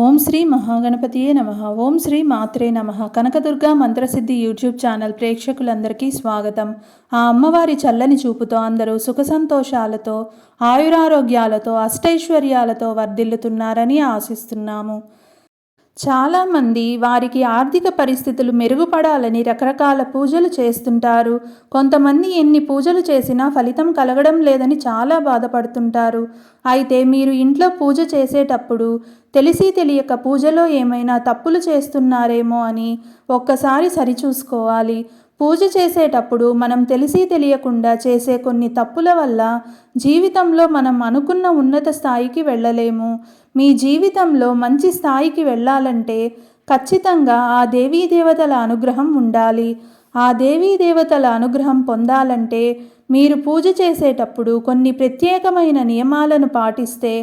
ఓం శ్రీ మహాగణపతియే నమ. ఓం శ్రీ మాత్రే నమ. Kanakadurga మంత్రసిద్ధి YouTube channel ప్రేక్షకులందరికీ స్వాగతం. ఆ అమ్మవారి చల్లని చూపుతో అందరూ సుఖ సంతోషాలతో ఆయురారోగ్యాలతో అష్టైశ్వర్యాలతో వర్ధిల్లుతున్నారని ఆశిస్తున్నాము. చాలామంది వారికి ఆర్థిక పరిస్థితులు మెరుగుపడాలని రకరకాల పూజలు చేస్తుంటారు. కొంతమంది ఎన్ని పూజలు చేసినా ఫలితం కలగడం లేదని చాలా బాధపడుతుంటారు. అయితే మీరు ఇంట్లో పూజ చేసేటప్పుడు తెలిసి తెలియక పూజలో ఏమైనా తప్పులు చేస్తున్నారేమో అని ఒక్కసారి సరిచూసుకోవాలి. పూజ చేసేటప్పుడు మనం తెలిసి తెలియకుండా చేసే కొన్ని తప్పుల వల్ల జీవితంలో మనం అనుకున్న ఉన్నత స్థాయికి వెళ్ళలేము. మీ జీవితంలో మంచి స్థాయికి వెళ్ళాలంటే ఖచ్చితంగా ఆ దేవీ దేవతల అనుగ్రహం ఉండాలి. ఆ దేవీ దేవతల అనుగ్రహం పొందాలంటే మీరు పూజ చేసేటప్పుడు కొన్ని ప్రత్యేకమైన నియమాలను పాటిస్తే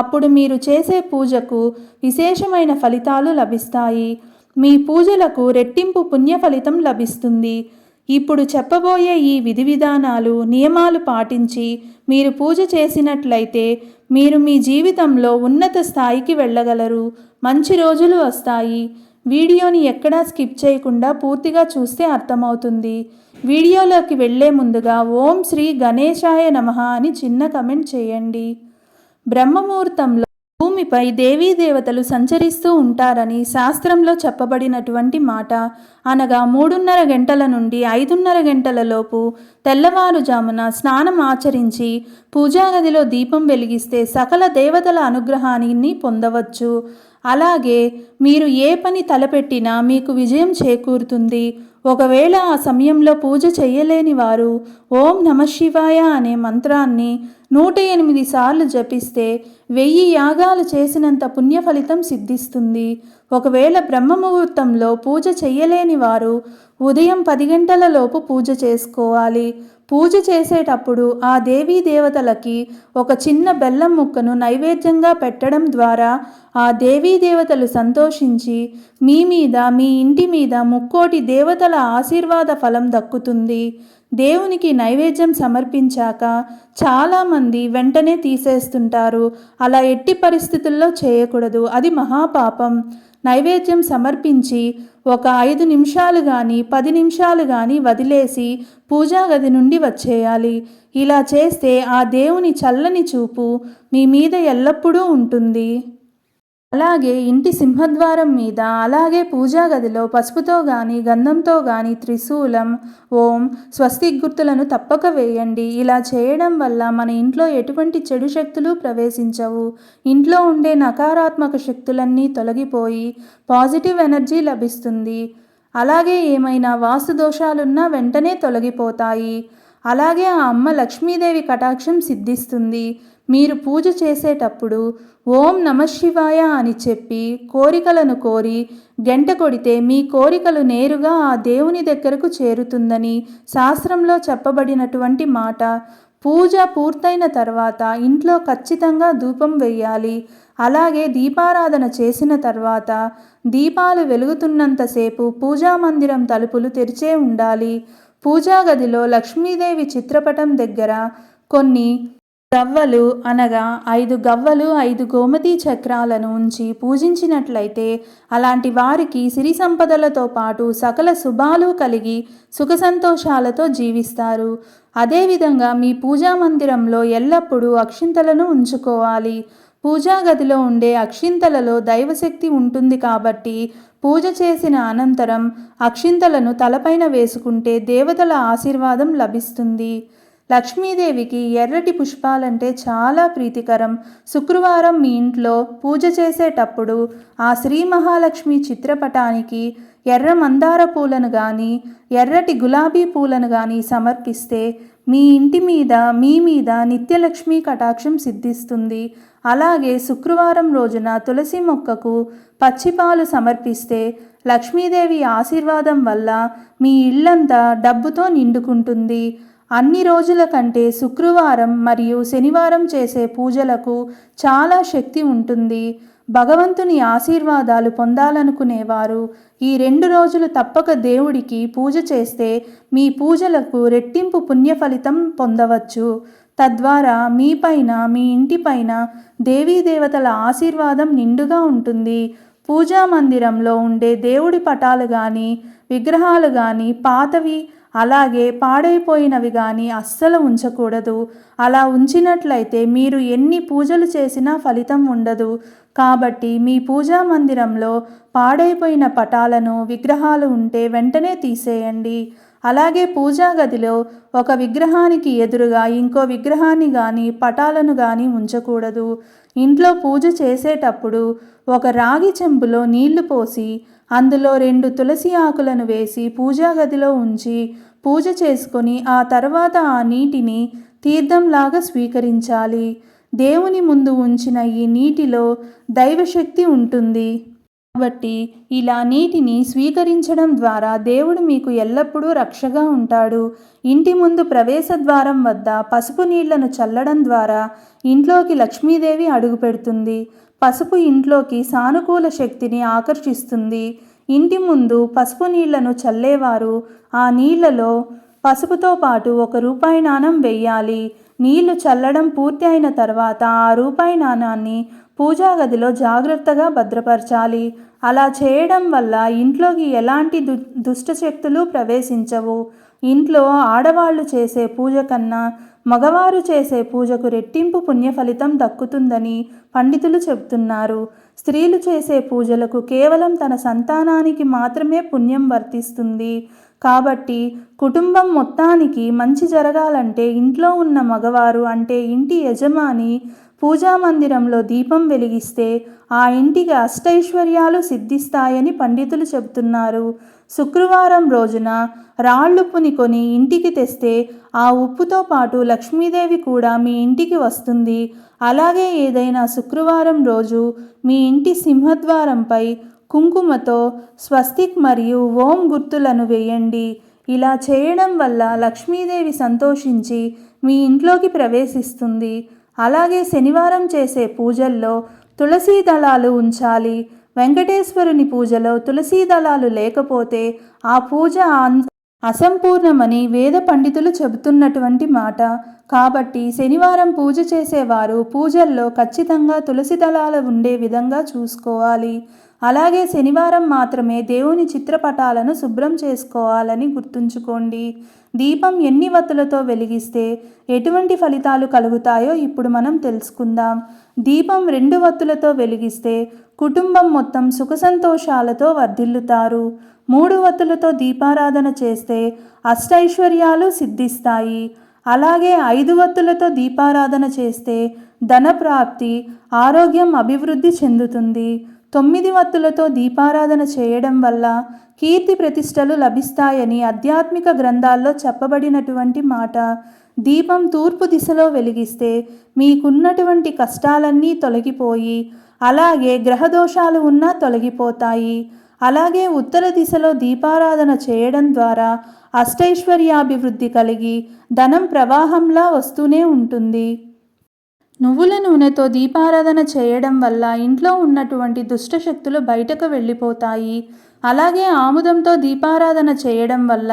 అప్పుడు మీరు చేసే పూజకు విశేషమైన ఫలితాలు లభిస్తాయి. మీ పూజలకు రెట్టింపు పుణ్య ఫలితం లభిస్తుంది. ఇప్పుడు చెప్పబోయే ఈ విధి విధానాలు నియమాలు పాటించి మీరు పూజ చేసినట్లయితే మీరు మీ జీవితంలో ఉన్నత స్థాయికి వెళ్ళగలరు. మంచి రోజులు వస్తాయి. వీడియోని ఎక్కడా స్కిప్ చేయకుండా పూర్తిగా చూస్తే అర్థమవుతుంది. వీడియోలోకి వెళ్ళే ముందుగా ఓం శ్రీ గణేశాయ నమ అని చిన్న కమెంట్ చేయండి. బ్రహ్మముహూర్తంలో భూమిపై దేవీ దేవతలు సంచరిస్తూ ఉంటారని శాస్త్రంలో చెప్పబడినటువంటి మాట. అనగా మూడున్నర గంటల నుండి ఐదున్నర గంటలలోపు తెల్లవారుజామున స్నానం ఆచరించి పూజాగదిలో దీపం వెలిగిస్తే సకల దేవతల అనుగ్రహాన్ని పొందవచ్చు. అలాగే మీరు ఏ పని తలపెట్టినా మీకు విజయం చేకూరుతుంది. ఒకవేళ ఆ సమయంలో పూజ చేయలేని వారు ఓం నమ శివాయ అనే మంత్రాన్ని నూట ఎనిమిది సార్లు జపిస్తే వెయ్యి యాగాలు చేసినంత పుణ్య ఫలితం సిద్ధిస్తుంది. ఒకవేళ బ్రహ్మముహూర్తంలో పూజ చెయ్యలేని వారు ఉదయం పది గంటలలోపు పూజ చేసుకోవాలి. పూజ చేసేటప్పుడు ఆ దేవీ దేవతలకి ఒక చిన్న బెల్లం ముక్కను నైవేద్యంగా పెట్టడం ద్వారా ఆ దేవీ దేవతలు సంతోషించి మీ మీద మీ ఇంటి మీద ముక్కోటి దేవతల ఆశీర్వాద ఫలం దక్కుతుంది. దేవునికి నైవేద్యం సమర్పించాక చాలామంది వెంటనే తీసేస్తుంటారు. అలా ఎట్టి పరిస్థితుల్లో చేయకూడదు. అది మహాపాపం. నైవేద్యం సమర్పించి ఒక ఐదు నిమిషాలు కానీ పది నిమిషాలు కానీ వదిలేసి పూజా గది నుండి వచ్చేయాలి. ఇలా చేస్తే ఆ దేవుని చల్లని చూపు మీ మీద ఎల్లప్పుడూ ఉంటుంది. అలాగే ఇంటి సింహద్వారం మీద అలాగే పూజా గదిలో పసుపుతో కానీ గంధంతో కానీ త్రిశూలం ఓం స్వస్తి గుర్తులను తప్పక వేయండి. ఇలా చేయడం వల్ల మన ఇంట్లో ఎటువంటి చెడు శక్తులు ప్రవేశించవు. ఇంట్లో ఉండే నకారాత్మక శక్తులన్నీ తొలగిపోయి పాజిటివ్ ఎనర్జీ లభిస్తుంది. అలాగే ఏమైనా వాస్తు దోషాలున్నా వెంటనే తొలగిపోతాయి. అలాగే ఆ అమ్మ లక్ష్మీదేవి కటాక్షం సిద్ధిస్తుంది. మీరు పూజ చేసేటప్పుడు ఓం నమ శివాయ అని చెప్పి కోరికలను కోరి గంట కొడితే మీ కోరికలు నేరుగా ఆ దేవుని దగ్గరకు చేరుతుందని శాస్త్రంలో చెప్పబడినటువంటి మాట. పూజ పూర్తయిన తర్వాత ఇంట్లో ఖచ్చితంగా ధూపం వేయాలి అలాగే దీపారాధన చేసిన తర్వాత దీపాలు వెలుగుతున్నంతసేపు పూజా మందిరం తలుపులు తెరిచే ఉండాలి. పూజా గదిలో లక్ష్మీదేవి చిత్రపటం దగ్గర కొన్ని గవ్వలు అనగా ఐదు గవ్వలు ఐదు గోమతి చక్రాలను ఉంచి పూజించినట్లయితే అలాంటి వారికి సిరి సంపదలతో పాటు సకల శుభాలు కలిగి సుఖ సంతోషాలతో జీవిస్తారు. అదేవిధంగా మీ పూజా మందిరంలో ఎల్లప్పుడూ అక్షింతలను ఉంచుకోవాలి. పూజా గదిలో ఉండే అక్షింతలలో దైవశక్తి ఉంటుంది కాబట్టి పూజ చేసిన అనంతరం అక్షింతలను తలపైన వేసుకుంటే దేవతల ఆశీర్వాదం లభిస్తుంది. లక్ష్మీదేవికి ఎర్రటి పుష్పాలంటే చాలా ప్రీతికరం. శుక్రవారం మీ ఇంట్లో పూజ చేసేటప్పుడు ఆ శ్రీ మహాలక్ష్మి చిత్రపటానికి ఎర్ర మందార పూలను కానీ ఎర్రటి గులాబీ పూలను కానీ సమర్పిస్తే మీ ఇంటి మీద మీ మీద నిత్యలక్ష్మి కటాక్షం సిద్ధిస్తుంది. అలాగే శుక్రవారం రోజున తులసి మొక్కకు పచ్చిపాలు సమర్పిస్తే లక్ష్మీదేవి ఆశీర్వాదం వల్ల మీ ఇల్లంతా డబ్బుతో నిండుకుంటుంది. అన్ని రోజుల కంటే శుక్రవారం మరియు శనివారం చేసే పూజలకు చాలా శక్తి ఉంటుంది. భగవంతుని ఆశీర్వాదాలు పొందాలనుకునేవారు. ఈ రెండు రోజులు తప్పక దేవుడికి పూజ చేస్తే మీ పూజలకు రెట్టింపు పుణ్య ఫలితం పొందవచ్చు. తద్వారా మీపైన మీ ఇంటిపైన దేవీ దేవతల ఆశీర్వాదం నిండుగా ఉంటుంది. పూజా మందిరంలో ఉండే దేవుడి పటాలు కానీ విగ్రహాలు కానీ పాతవి అలాగే పాడైపోయినవి కానీ అస్సలు ఉంచకూడదు. అలా ఉంచినట్లయితే మీరు ఎన్ని పూజలు చేసినా ఫలితం ఉండదు. కాబట్టి మీ పూజా మందిరంలో పాడైపోయిన పటాలను విగ్రహాలు ఉంటే వెంటనే తీసేయండి. అలాగే పూజా గదిలో ఒక విగ్రహానికి ఎదురుగా ఇంకో విగ్రహాన్ని కానీ పటాలను కానీ ఉంచకూడదు. ఇంట్లో పూజ చేసేటప్పుడు ఒక రాగి చెంబులో నీళ్ళు పోసి అందులో రెండు తులసి ఆకులను వేసి పూజా గదిలో ఉంచి పూజ చేసుకొని ఆ తర్వాత ఆ నీటిని తీర్థంలాగా స్వీకరించాలి. దేవుని ముందు ఉంచిన ఈ నీటిలో దైవశక్తి ఉంటుంది. కాబట్టి ఇలా నీటిని స్వీకరించడం ద్వారా దేవుడు మీకు ఎల్లప్పుడూ రక్షగా ఉంటాడు. ఇంటి ముందు ప్రవేశ ద్వారం వద్ద పసుపు నీళ్ళను చల్లడం ద్వారా ఇంట్లోకి లక్ష్మీదేవి అడుగుపెడుతుంది పసుపు ఇంట్లోకి సానుకూల శక్తిని ఆకర్షిస్తుంది. ఇంటి ముందు పసుపు నీళ్ళను చల్లేవారు. ఆ నీళ్ళలో పసుపుతో పాటు ఒక రూపాయి నాణం వెయ్యాలి. నీళ్ళు చల్లడం పూర్తి అయిన తర్వాత ఆ రూపాయి నాణాన్ని పూజా గదిలో జాగ్రత్తగా భద్రపరచాలి. అలా చేయడం వల్ల ఇంట్లోకి ఎలాంటి దు దుష్ట శక్తులు ప్రవేశించవు. ఇంట్లో ఆడవాళ్ళు చేసే పూజ కన్నా మగవారు చేసే పూజకు రెట్టింపు పుణ్య ఫలితం దక్కుతుందని పండితులు చెబుతున్నారు. స్త్రీలు చేసే పూజలకు కేవలం తన సంతానానికి మాత్రమే పుణ్యం వర్తిస్తుంది. కాబట్టి కుటుంబం మొత్తానికి మంచి జరగాలంటే ఇంట్లో ఉన్న మగవారు అంటే ఇంటి యజమాని పూజా మందిరంలో దీపం వెలిగిస్తే ఆ ఇంటికి అష్టైశ్వర్యాలు సిద్ధిస్తాయని పండితులు చెబుతున్నారు. శుక్రవారం రోజున రాళ్ళు కొని ఇంటికి తెస్తే ఆ ఉప్పుతో పాటు లక్ష్మీదేవి కూడా మీ ఇంటికి వస్తుంది. అలాగే ఏదైనా శుక్రవారం రోజు మీ ఇంటి సింహద్వారంపై కుంకుమతో స్వస్తిక్ మరియు ఓం గుర్తులను వేయండి. ఇలా చేయడం వల్ల లక్ష్మీదేవి సంతోషించి మీ ఇంట్లోకి ప్రవేశిస్తుంది. అలాగే శనివారం చేసే పూజల్లో తులసీ దళాలు ఉంచాలి. వెంకటేశ్వరుని పూజలో తులసీ దళాలు లేకపోతే ఆ పూజ అసంపూర్ణమని వేద పండితులు చెబుతున్నటువంటి మాట. కాబట్టి శనివారం పూజ చేసేవారు పూజల్లో ఖచ్చితంగా తులసి దళాలు ఉండే విధంగా చూసుకోవాలి. అలాగే శనివారం మాత్రమే దేవుని చిత్రపటాలను శుభ్రం చేసుకోవాలని గుర్తుంచుకోండి. దీపం ఎన్ని వత్తులతో వెలిగిస్తే ఎటువంటి ఫలితాలు కలుగుతాయో ఇప్పుడు మనం తెలుసుకుందాం. దీపం రెండు వత్తులతో వెలిగిస్తే కుటుంబం మొత్తం సుఖ సంతోషాలతో వర్ధిల్లుతారు. మూడు వత్తులతో దీపారాధన చేస్తే అష్టైశ్వర్యాలు సిద్ధిస్తాయి. అలాగే ఐదు వత్తులతో దీపారాధన చేస్తే ధనప్రాప్తి ఆరోగ్యం అభివృద్ధి చెందుతుంది. తొమ్మిది వత్తులతో దీపారాధన చేయడం వల్ల కీర్తి ప్రతిష్టలు లభిస్తాయని ఆధ్యాత్మిక గ్రంథాల్లో చెప్పబడినటువంటి మాట. దీపం తూర్పు దిశలో వెలిగిస్తే మీకున్నటువంటి కష్టాలన్నీ తొలగిపోయి అలాగే గ్రహదోషాలు ఉన్నా తొలగిపోతాయి. అలాగే ఉత్తర దిశలో దీపారాధన చేయడం ద్వారా అష్టైశ్వర్యాభివృద్ధి కలిగి ధనం ప్రవాహంలా వస్తూనే ఉంటుంది. నువ్వుల నూనెతో దీపారాధన చేయడం వల్ల ఇంట్లో ఉన్నటువంటి దుష్టశక్తులు బయటకు వెళ్ళిపోతాయి. అలాగే ఆముదంతో దీపారాధన చేయడం వల్ల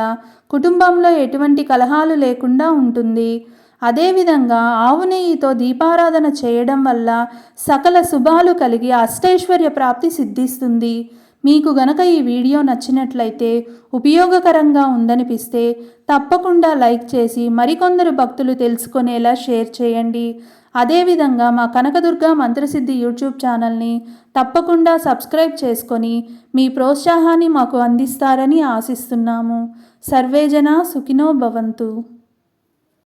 కుటుంబంలో ఎటువంటి కలహాలు లేకుండా ఉంటుంది. అదేవిధంగా ఆవు నెయ్యితో దీపారాధన చేయడం వల్ల సకల శుభాలు కలిగి అష్టైశ్వర్య ప్రాప్తి సిద్ధిస్తుంది. మీకు గనక ఈ వీడియో నచ్చినట్లయితే ఉపయోగకరంగా ఉందనిపిస్తే తప్పకుండా లైక్ చేసి మరికొందరు భక్తులు తెలుసుకునేలా షేర్ చేయండి. అదేవిధంగా మా కనకదుర్గ మంత్రసిద్ధి యూట్యూబ్ ఛానల్ని తప్పకుండా సబ్స్క్రైబ్ చేసుకొని మీ ప్రోత్సాహాన్ని మాకు అందిస్తారని ఆశిస్తున్నాము. సర్వేజన సుఖినో భవంతు.